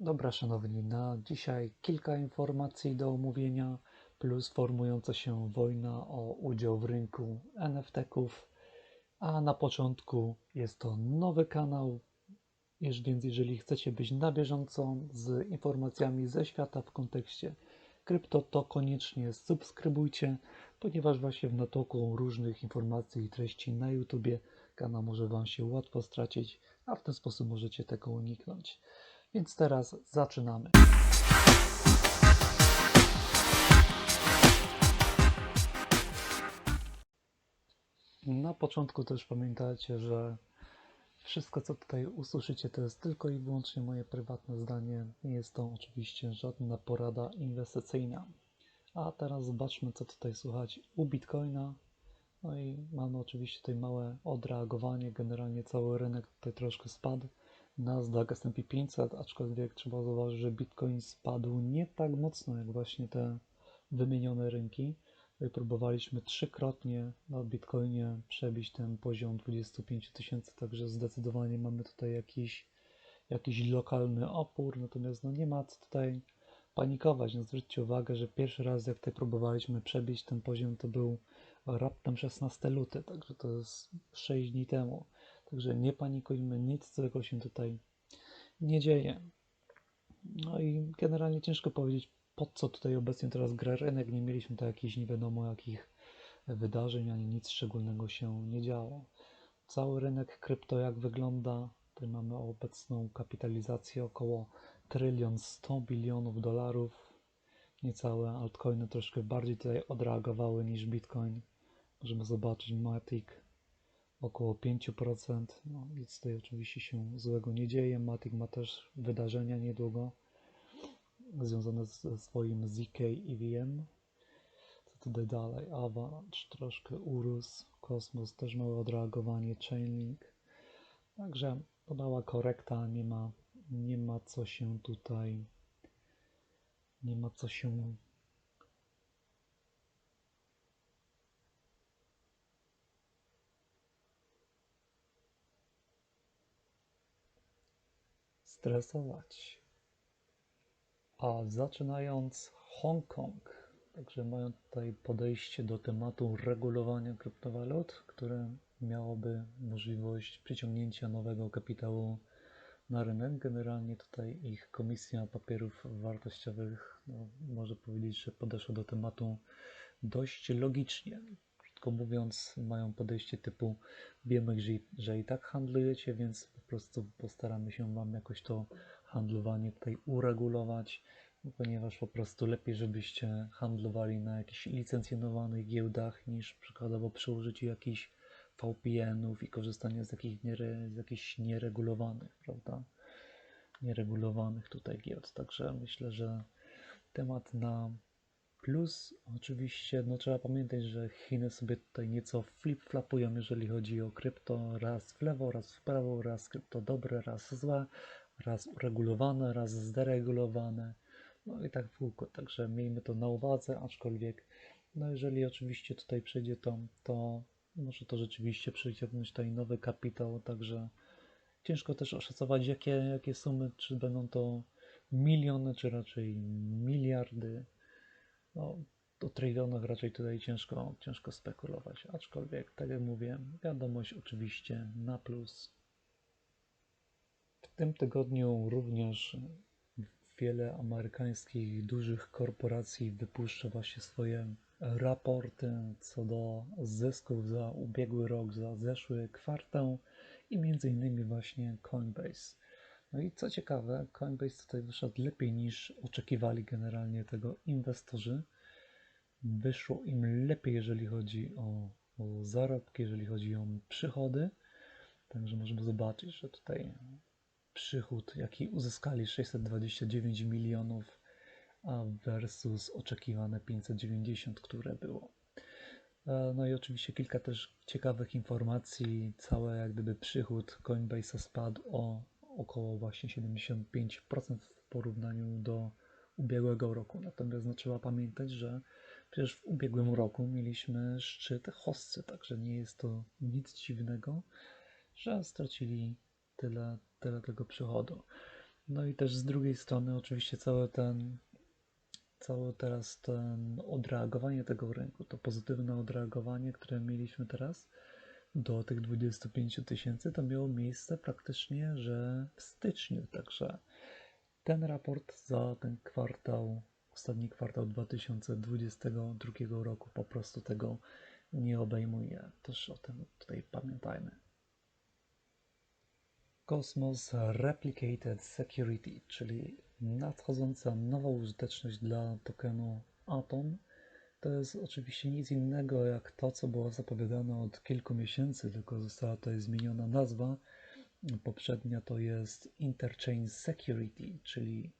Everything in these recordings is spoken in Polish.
Dobra, szanowni, na dzisiaj kilka informacji do omówienia, plus formująca się wojna o udział w rynku NFT-ków. A na początku jest to nowy kanał, więc jeżeli chcecie być na bieżąco z informacjami ze świata w kontekście krypto, to koniecznie subskrybujcie, ponieważ właśnie w natoku różnych informacji i treści na YouTubie kanał może Wam się łatwo stracić, a w ten sposób możecie tego uniknąć. Więc teraz zaczynamy. Na początku też pamiętajcie, że wszystko co tutaj usłyszycie to jest tylko i wyłącznie moje prywatne zdanie. Nie jest to oczywiście żadna porada inwestycyjna. A teraz zobaczmy co tutaj słychać u Bitcoina. No i mamy oczywiście tutaj małe odreagowanie. Generalnie cały rynek tutaj troszkę spadł. Nasdaq S&P 500, aczkolwiek trzeba zauważyć, że Bitcoin spadł nie tak mocno jak właśnie te wymienione rynki. Próbowaliśmy trzykrotnie na Bitcoinie przebić ten poziom 25 tysięcy, także zdecydowanie mamy tutaj jakiś, jakiś lokalny opór, natomiast no nie ma co tutaj panikować. No zwróćcie uwagę, że pierwszy raz jak tutaj próbowaliśmy przebić ten poziom to był raptem 16 luty, także to jest 6 dni temu. Także nie panikujmy, nic złego się tutaj nie dzieje. No i generalnie ciężko powiedzieć, po co tutaj obecnie teraz gra rynek. Nie mieliśmy tu jakichś nie wiadomo jakich wydarzeń, ani nic szczególnego się nie działo. Cały rynek krypto jak wygląda? Tutaj mamy obecną kapitalizację około trylion 100 bilionów dolarów. Niecałe altcoiny troszkę bardziej tutaj odreagowały niż Bitcoin. Możemy zobaczyć Matic około 5%. No, nic tutaj oczywiście się złego nie dzieje. Matic ma też wydarzenia niedługo związane ze swoim ZK EVM. Co tutaj dalej? Avalanche troszkę urósł. Kosmos też małe odreagowanie. Chainlink. Także to korekta. Nie ma, nie ma co się tutaj nie ma co się stresować. A zaczynając Hongkong, także mają tutaj podejście do tematu regulowania kryptowalut, które miałoby możliwość przyciągnięcia nowego kapitału na rynek. Generalnie tutaj ich Komisja Papierów Wartościowych no, może powiedzieć, że podeszła do tematu dość logicznie. Krótko mówiąc, mają podejście typu wiemy, że, że i tak handlujecie, więc po prostu postaramy się Wam jakoś to handlowanie tutaj uregulować, ponieważ po prostu lepiej, żebyście handlowali na jakichś licencjonowanych giełdach niż przykładowo przy użyciu jakichś VPN-ów i korzystanie z, jakich niere, z jakichś nieregulowanych, prawda? Nieregulowanych tutaj giełd. Także myślę, że temat na plus. Oczywiście, no trzeba pamiętać, że Chiny sobie tutaj nieco flip-flapują, jeżeli chodzi o krypto. Raz w lewo, raz w prawo, raz krypto dobre, raz złe, raz uregulowane, raz zderegulowane. No i tak w kółko. Także miejmy to na uwadze, aczkolwiek, no jeżeli oczywiście tutaj przejdzie to, to może to rzeczywiście przyciągnąć tutaj nowy kapitał, także ciężko też oszacować, jakie, jakie sumy, czy będą to miliony, czy raczej miliardy. No, o trylionach raczej tutaj ciężko, ciężko spekulować, aczkolwiek, tak jak mówię, wiadomość oczywiście na plus. W tym tygodniu również wiele amerykańskich dużych korporacji wypuszcza właśnie swoje raporty co do zysków za ubiegły rok, za zeszły kwartał i między innymi właśnie Coinbase. No i co ciekawe, Coinbase tutaj wyszedł lepiej niż oczekiwali generalnie tego inwestorzy. Wyszło im lepiej, jeżeli chodzi o, o zarobki, jeżeli chodzi o przychody. Także możemy zobaczyć, że tutaj przychód, jaki uzyskali 629 milionów, a versus oczekiwane 590, które było. E, No i oczywiście kilka też ciekawych informacji. Cały jak gdyby przychód Coinbase'a spadł o około właśnie 75% w porównaniu do ubiegłego roku. Natomiast no, trzeba pamiętać, że przecież w ubiegłym roku mieliśmy szczyt hossy, także nie jest to nic dziwnego, że stracili tyle, tyle tego przychodu. No i też z drugiej strony oczywiście cały ten, całe teraz ten odreagowanie tego rynku, to pozytywne odreagowanie, które mieliśmy teraz do tych 25 tysięcy, to miało miejsce praktycznie, że w styczniu, także ten raport za ten kwartał, ostatni kwartał 2022 roku po prostu tego nie obejmuje. Też o tym tutaj pamiętajmy. Cosmos Replicated Security, czyli nadchodząca nowa użyteczność dla tokenu Atom. To jest oczywiście nic innego jak to, co było zapowiadane od kilku miesięcy, tylko została tutaj zmieniona nazwa. Poprzednia to jest Interchain Security, czyli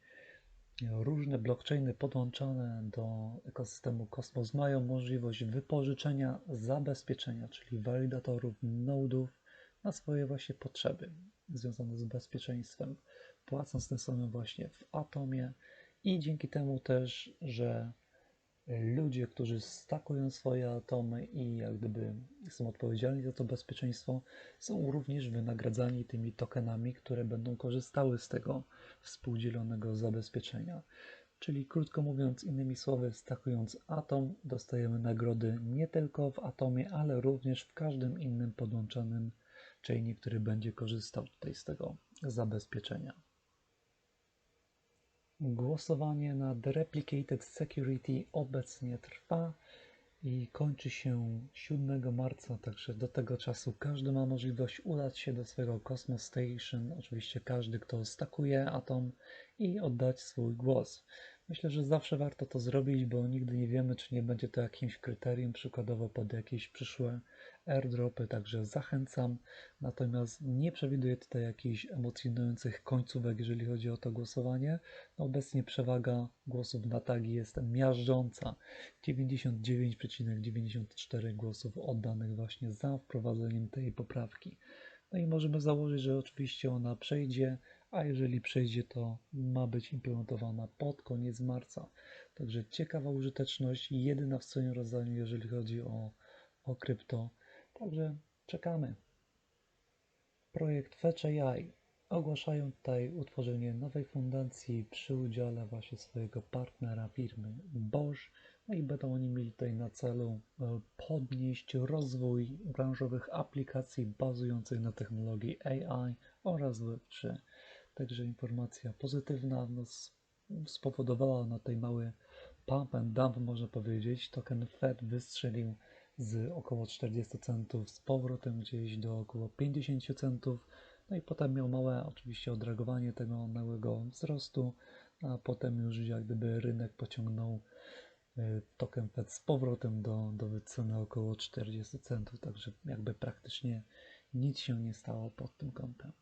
różne blockchainy podłączone do ekosystemu Cosmos mają możliwość wypożyczenia zabezpieczenia, czyli walidatorów, nodów na swoje właśnie potrzeby związane z bezpieczeństwem, płacąc tym samym właśnie w Atomie i dzięki temu też, że ludzie, którzy stakują swoje atomy i jak gdyby są odpowiedzialni za to bezpieczeństwo, są również wynagradzani tymi tokenami, które będą korzystały z tego współdzielonego zabezpieczenia. Czyli krótko mówiąc, innymi słowy, stakując atom, dostajemy nagrody nie tylko w atomie, ale również w każdym innym podłączonym chainie, który będzie korzystał tutaj z tego zabezpieczenia. Głosowanie nad Replicated Security obecnie trwa i kończy się 7 marca, także do tego czasu każdy ma możliwość udać się do swojego Cosmos Station, oczywiście każdy, kto stakuje atom i oddać swój głos. Myślę, że zawsze warto to zrobić, bo nigdy nie wiemy, czy nie będzie to jakimś kryterium, przykładowo pod jakieś przyszłe airdropy, także zachęcam. Natomiast nie przewiduję tutaj jakichś emocjonujących końcówek, jeżeli chodzi o to głosowanie. No obecnie przewaga głosów na tagi jest miażdżąca. 99,94 głosów oddanych właśnie za wprowadzeniem tej poprawki. No i możemy założyć, że oczywiście ona przejdzie, a jeżeli przejdzie, to ma być implementowana pod koniec marca. Także ciekawa użyteczność, jedyna w swoim rodzaju, jeżeli chodzi o, o krypto. Także czekamy. Projekt Fetch AI ogłaszają tutaj utworzenie nowej fundacji przy udziale właśnie swojego partnera firmy Bosch. No i będą oni mieli tutaj na celu e, podnieść rozwój branżowych aplikacji bazujących na technologii AI oraz Web3. Także informacja pozytywna no, spowodowała na tej mały pump and dump, można powiedzieć. Token Fed wystrzelił z około 40 centów z powrotem gdzieś do około 50 centów. No i potem miał małe oczywiście odreagowanie tego małego wzrostu, a potem już jak gdyby rynek pociągnął y, token Fed z powrotem do, do wyceny około 40 centów, także jakby praktycznie nic się nie stało pod tym kątem.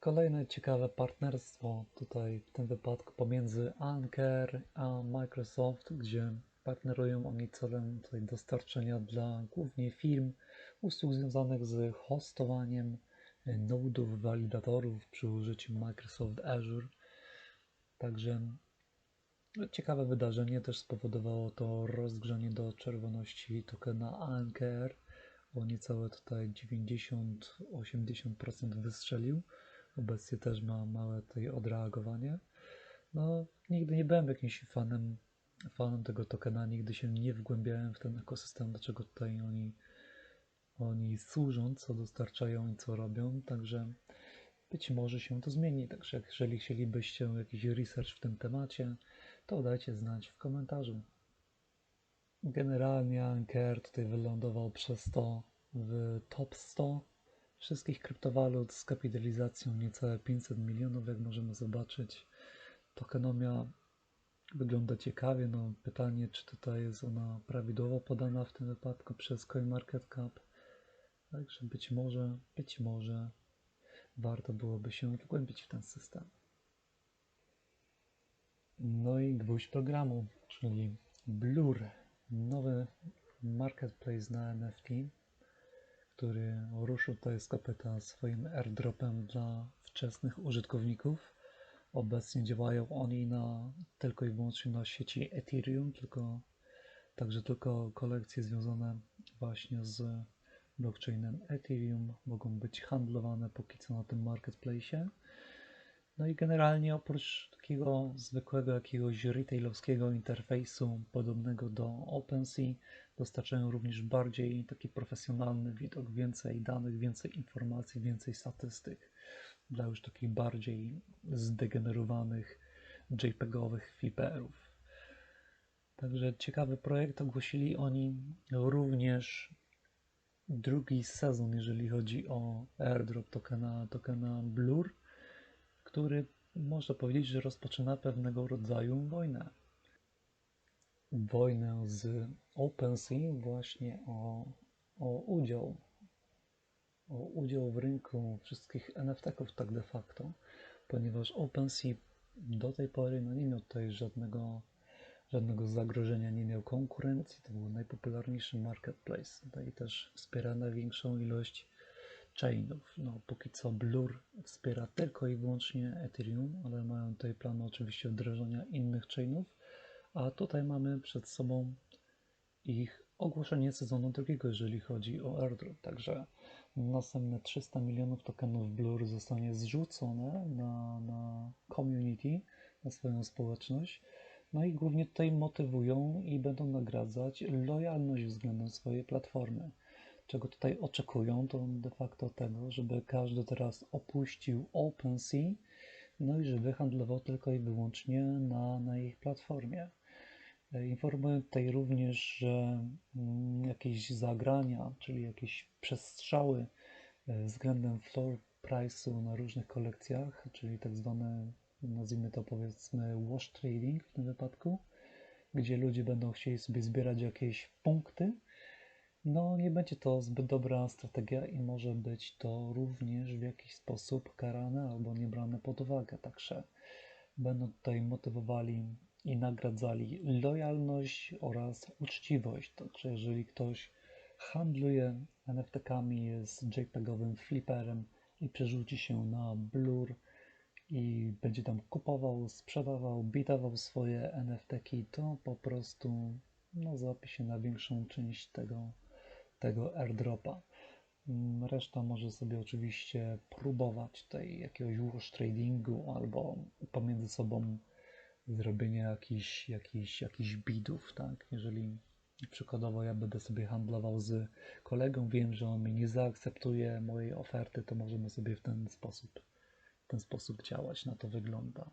Kolejne ciekawe partnerstwo tutaj w tym wypadku pomiędzy Anker a Microsoft, gdzie partnerują oni celem tutaj dostarczenia dla głównie firm usług związanych z hostowaniem nodów, walidatorów przy użyciu Microsoft Azure. Także ciekawe wydarzenie też spowodowało to rozgrzanie do czerwoności tokena Anker o niecałe tutaj 90-80% wystrzelił. Obecnie też ma małe tutaj odreagowanie. No, nigdy nie byłem jakimś fanem fanem tego tokena, nigdy się nie wgłębiałem w ten ekosystem, dlaczego tutaj oni, oni służą, co dostarczają i co robią, także być może się to zmieni. Także jeżeli chcielibyście jakiś research w tym temacie, to dajcie znać w komentarzu. Generalnie Anker tutaj wylądował przez to w top 100 wszystkich kryptowalut z kapitalizacją niecałe 500 milionów, jak możemy zobaczyć. Tokenomia wygląda ciekawie. No, pytanie, czy tutaj jest ona prawidłowo podana w tym wypadku przez CoinMarketCap. Także być może, być może warto byłoby się wgłębić w ten system. No i gwóźdź programu, czyli Blur, nowy marketplace na NFT, który ruszył tutaj z kopyta swoim airdropem dla wczesnych użytkowników. Obecnie działają oni na, tylko i wyłącznie na sieci Ethereum, tylko także tylko kolekcje związane właśnie z blockchainem Ethereum mogą być handlowane póki co na tym marketplace. No i generalnie oprócz takiego zwykłego jakiegoś retailowskiego interfejsu podobnego do OpenSea, dostarczają również bardziej taki profesjonalny widok, więcej danych, więcej informacji, więcej statystyk dla już takich bardziej zdegenerowanych JPEGowych fliperów. Także ciekawy projekt. Ogłosili oni również drugi sezon, jeżeli chodzi o airdrop tokena, tokena Blur, który można powiedzieć, że rozpoczyna pewnego rodzaju wojnę. Wojnę z OpenSea właśnie o, o udział o udział w rynku wszystkich NFT-ków tak de facto, ponieważ OpenSea do tej pory no, nie miał tutaj żadnego, żadnego zagrożenia, nie miał konkurencji, to był najpopularniejszy marketplace. No i też wspiera największą ilość chainów. No, póki co Blur wspiera tylko i wyłącznie Ethereum, ale mają tutaj plany oczywiście wdrożenia innych chainów, a tutaj mamy przed sobą ich ogłoszenie sezonu drugiego, jeżeli chodzi o airdrop, także następne 300 milionów tokenów Blur zostanie zrzucone na, na community, na swoją społeczność. No i głównie tutaj motywują i będą nagradzać lojalność względem swojej platformy. Czego tutaj oczekują, to de facto tego, żeby każdy teraz opuścił OpenSea, no i żeby handlował tylko i wyłącznie na, na ich platformie. Informuję tutaj również, że mm, jakieś zagrania, czyli jakieś przestrzały e, względem floor price'u na różnych kolekcjach, czyli tak zwane, nazwijmy to powiedzmy wash trading w tym wypadku, gdzie ludzie będą chcieli sobie zbierać jakieś punkty, no nie będzie to zbyt dobra strategia i może być to również w jakiś sposób karane albo nie brane pod uwagę, także będą tutaj motywowali i nagradzali lojalność oraz uczciwość. Także jeżeli ktoś handluje NFT-kami, jest JPEG-owym fliperem i przerzuci się na Blur i będzie tam kupował, sprzedawał, bitował swoje NFT-ki, to po prostu no, załapie się na większą część tego, tego airdropa. Mm, reszta może sobie oczywiście próbować tutaj jakiegoś wash tradingu albo pomiędzy sobą zrobienia jakichś, jakichś, jakichś bidów, tak? Jeżeli przykładowo ja będę sobie handlował z kolegą, wiem, że on mi nie zaakceptuje mojej oferty, to możemy sobie w ten sposób, w ten sposób działać. Na to wygląda.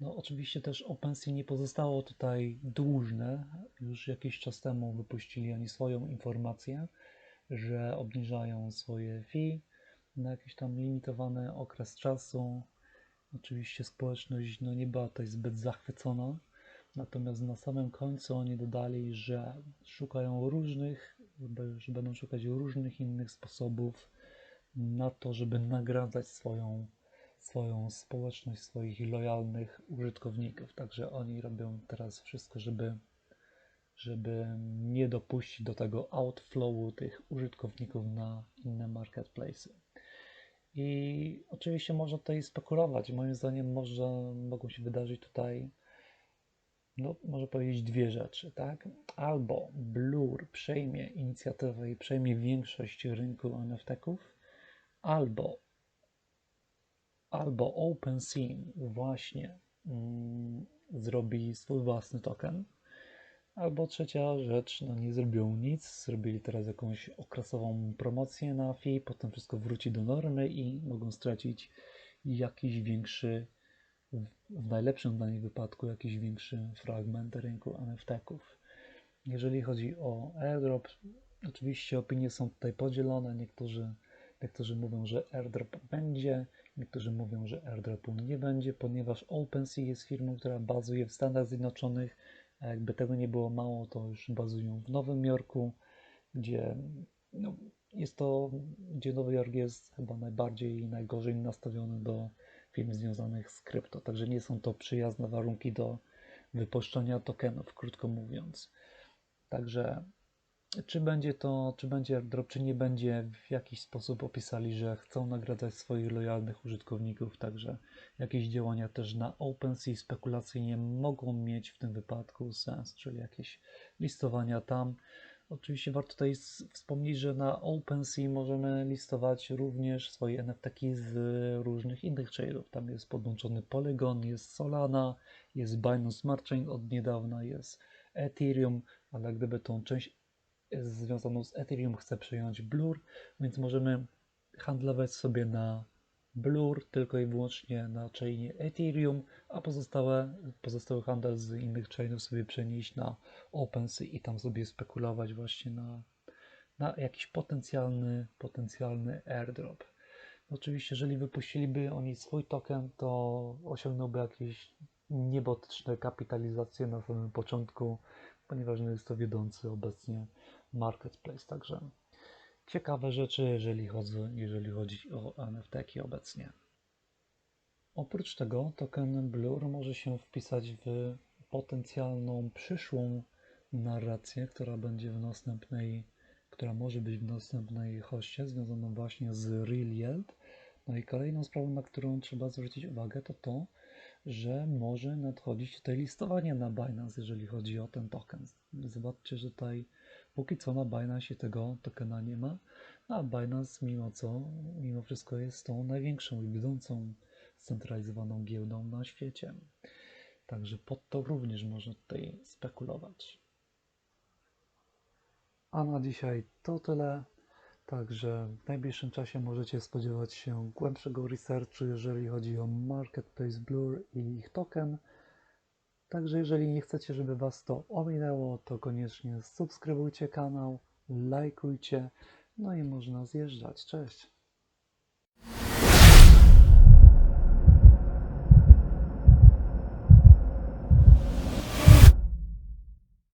No, oczywiście też OpenSea nie pozostało tutaj dłużne. Już jakiś czas temu wypuścili oni swoją informację, że obniżają swoje fee na jakiś tam limitowany okres czasu. Oczywiście społeczność no, nie była tutaj zbyt zachwycona, natomiast na samym końcu oni dodali, że szukają różnych, że będą szukać różnych innych sposobów na to, żeby nagradzać swoją, swoją społeczność, swoich lojalnych użytkowników. Także oni robią teraz wszystko, żeby, żeby nie dopuścić do tego outflowu tych użytkowników na inne marketplace. I oczywiście można tutaj spekulować. Moim zdaniem może, mogą się wydarzyć tutaj, no, może powiedzieć dwie rzeczy, tak? Albo Blur przejmie inicjatywę i przejmie większość rynku NFT-ków, albo, albo OpenSea właśnie mm, zrobi swój własny token, Albo trzecia rzecz, no nie zrobią nic, zrobili teraz jakąś okresową promocję na FI, potem wszystko wróci do normy i mogą stracić jakiś większy, w najlepszym dla nich wypadku, jakiś większy fragment rynku NFT-ków. Jeżeli chodzi o airdrop, oczywiście opinie są tutaj podzielone. Niektórzy, niektórzy mówią, że airdrop będzie, niektórzy mówią, że airdropu nie będzie, ponieważ OpenSea jest firmą, która bazuje w Stanach Zjednoczonych, a jakby tego nie było mało, to już bazują w Nowym Jorku, gdzie no, jest to, gdzie Nowy Jork jest chyba najbardziej i najgorzej nastawiony do firm związanych z krypto. Także nie są to przyjazne warunki do wypuszczenia tokenów, krótko mówiąc. Także czy będzie to, czy będzie airdrop, czy nie będzie, w jakiś sposób opisali, że chcą nagradzać swoich lojalnych użytkowników, także jakieś działania też na OpenSea spekulacyjnie mogą mieć w tym wypadku sens, czyli jakieś listowania tam. Oczywiście warto tutaj wspomnieć, że na OpenSea możemy listować również swoje NFT z różnych innych chainów. Tam jest podłączony Polygon, jest Solana, jest Binance Smart Chain od niedawna, jest Ethereum, ale gdyby tą część związaną z Ethereum chce przejąć Blur, więc możemy handlować sobie na Blur tylko i wyłącznie na chainie Ethereum, a pozostałe, pozostały handel z innych chainów sobie przenieść na OpenSea i tam sobie spekulować właśnie na, na jakiś potencjalny, potencjalny airdrop. Oczywiście, jeżeli wypuściliby oni swój token, to osiągnąłby jakieś niebotyczne kapitalizacje na samym początku, ponieważ no jest to wiodący obecnie marketplace. Także ciekawe rzeczy, jeżeli chodzi, jeżeli chodzi o NFT obecnie. Oprócz tego token Blur może się wpisać w potencjalną przyszłą narrację, która będzie w następnej, która może być w następnej hoście, związaną właśnie z Real Yield. No i kolejną sprawą, na którą trzeba zwrócić uwagę, to to, że może nadchodzić tutaj listowanie na Binance, jeżeli chodzi o ten token. Zobaczcie, że tutaj póki co na Binance tego tokena nie ma, a Binance mimo co, mimo wszystko jest tą największą i wiodącą scentralizowaną giełdą na świecie. Także pod to również można tutaj spekulować. A na dzisiaj to tyle. Także w najbliższym czasie możecie spodziewać się głębszego researchu, jeżeli chodzi o Marketplace Blur i ich token. Także jeżeli nie chcecie, żeby Was to ominęło, to koniecznie subskrybujcie kanał, lajkujcie, no i można zjeżdżać. Cześć!